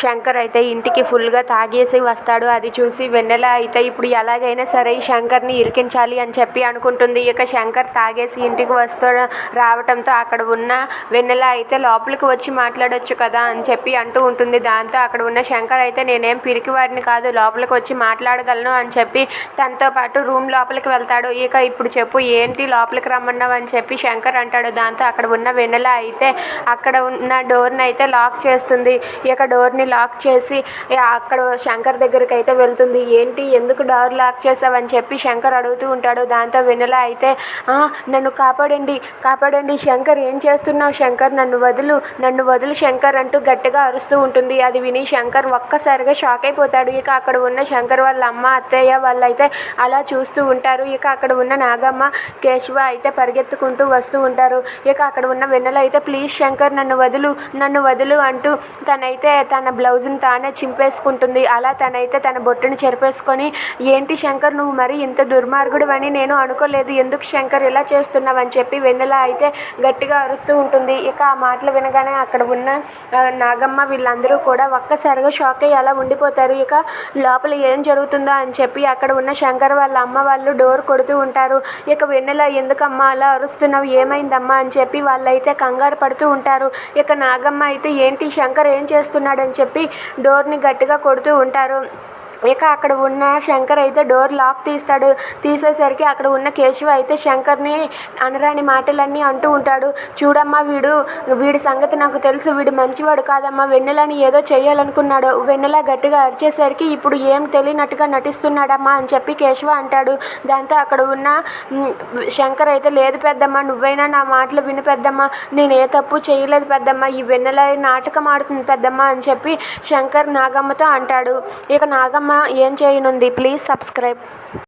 శంకర్ అయితే ఇంటికి ఫుల్గా తాగేసి వస్తాడు. అది చూసి వెన్నెల అయితే ఇప్పుడు ఎలాగైనా సరే ఈ శంకర్ని ఇరికించాలి అని చెప్పి అనుకుంటుంది. ఇక శంకర్ తాగేసి ఇంటికి వస్తూ రావటంతో అక్కడ ఉన్న వెన్నెల అయితే లోపలికి వచ్చి మాట్లాడొచ్చు కదా అని చెప్పి అంటూ ఉంటుంది. దాంతో అక్కడ ఉన్న శంకర్ అయితే నేనేం పిరికివాడిని కాదు లోపలికి వచ్చి మాట్లాడగలను అని చెప్పి తనతో పాటు రూమ్ లోపలికి వెళ్తాడు. ఇక ఇప్పుడు చెప్పు ఏంటి లోపలికి రమ్మన్నావు అని చెప్పి శంకర్ అంటాడు. దాంతో అక్కడ ఉన్న వెన్నెల అయితే అక్కడ ఉన్న డోర్ని అయితే లాక్ చేస్తుంది. ఇక డోర్ని లాక్ చేసి అక్కడ శంకర్ దగ్గరికి అయితే వెళ్తుంది. ఏంటి? ఎందుకు డోర్ లాక్ చేసావని చెప్పి శంకర్ అడుగుతూ ఉంటాడు. దాంతో వెన్నెల అయితే నన్ను కాపాడండి. కాపాడండి శంకర్. ఏం చేస్తున్నావు శంకర్? నన్ను వదులు. నన్ను వదులు శంకర్ అంటూ గట్టిగా అరుస్తూ ఉంటుంది. అది విని శంకర్ ఒక్కసారిగా షాక్ అయిపోతాడు. ఇక అక్కడ ఉన్న శంకర్ వాళ్ళ అమ్మ అత్తయ్య వాళ్ళైతే అలా చూస్తూ ఉంటారు. ఇక అక్కడ ఉన్న నాగమ్మ కేశవ అయితే పరిగెత్తుకుంటూ వస్తూ ఉంటారు. ఇక అక్కడ ఉన్న వెన్నెల అయితే ప్లీజ్ శంకర్ నన్ను వదులు. నన్ను వదులు అంటూ తనైతే తన బ్లౌజ్ని తానే చింపేసుకుంటుంది. అలా తనైతే తన బొట్టుని చెరిపేసుకొని ఏంటి శంకర్ నువ్వు మరి ఇంత దుర్మార్గుడు అని నేను అనుకోలేదు. ఎందుకు శంకర్ ఇలా చేస్తున్నావు? అని చెప్పి వెన్నెల అయితే గట్టిగా అరుస్తూ ఉంటుంది. ఇక ఆ మాటలు వినగానే అక్కడ ఉన్న నాగమ్మ వీళ్ళందరూ కూడా ఒక్కసారిగా షాక్ అయ్యి అలా ఉండిపోతారు. ఇక లోపల ఏం జరుగుతుందో అని చెప్పి అక్కడ ఉన్న శంకర్ వాళ్ళ అమ్మ వాళ్ళు డోర్ కొడుతూ ఉంటారు. ఇక వెన్నెల ఎందుకమ్మా అలా అరుస్తున్నావు? ఏమైందమ్మా? అని చెప్పి వాళ్ళైతే కంగారు పడుతూ ఉంటారు. ఇక నాగమ్మ అయితే ఏంటి శంకర్ ఏం చేస్తున్నాడని చెప్పి డోర్ని గట్టిగా కొడుతూ ఉంటారు. ఇక అక్కడ ఉన్న శంకర్ అయితే డోర్ లాక్ తీస్తాడు. తీసేసరికి అక్కడ ఉన్న కేశవ అయితే శంకర్ని అనరాని మాటలన్నీ అంటూ ఉంటాడు. చూడమ్మా వీడు వీడి సంగతి నాకు తెలుసు వీడు మంచివాడు కాదమ్మా. వెన్నెలని ఏదో చేయాలనుకున్నాడు వెన్నెల గట్టిగా అరిచేసరికి ఇప్పుడు ఏం తెలియనట్టుగా నటిస్తున్నాడమ్మా అని చెప్పి కేశవ అంటాడు. దాంతో అక్కడ ఉన్న శంకర్ అయితే లేదు పెద్దమ్మ నువ్వైనా నా మాటలు విని పెద్దమ్మ. నేను ఏ తప్పు చేయలేదు పెద్దమ్మ. ఈ వెన్నెల నాటకం ఆడుతుంది పెద్దమ్మ అని చెప్పి శంకర్ నాగమ్మతో అంటాడు. ఇక నాగమ్మ ఏం చేయనుంది? Please subscribe.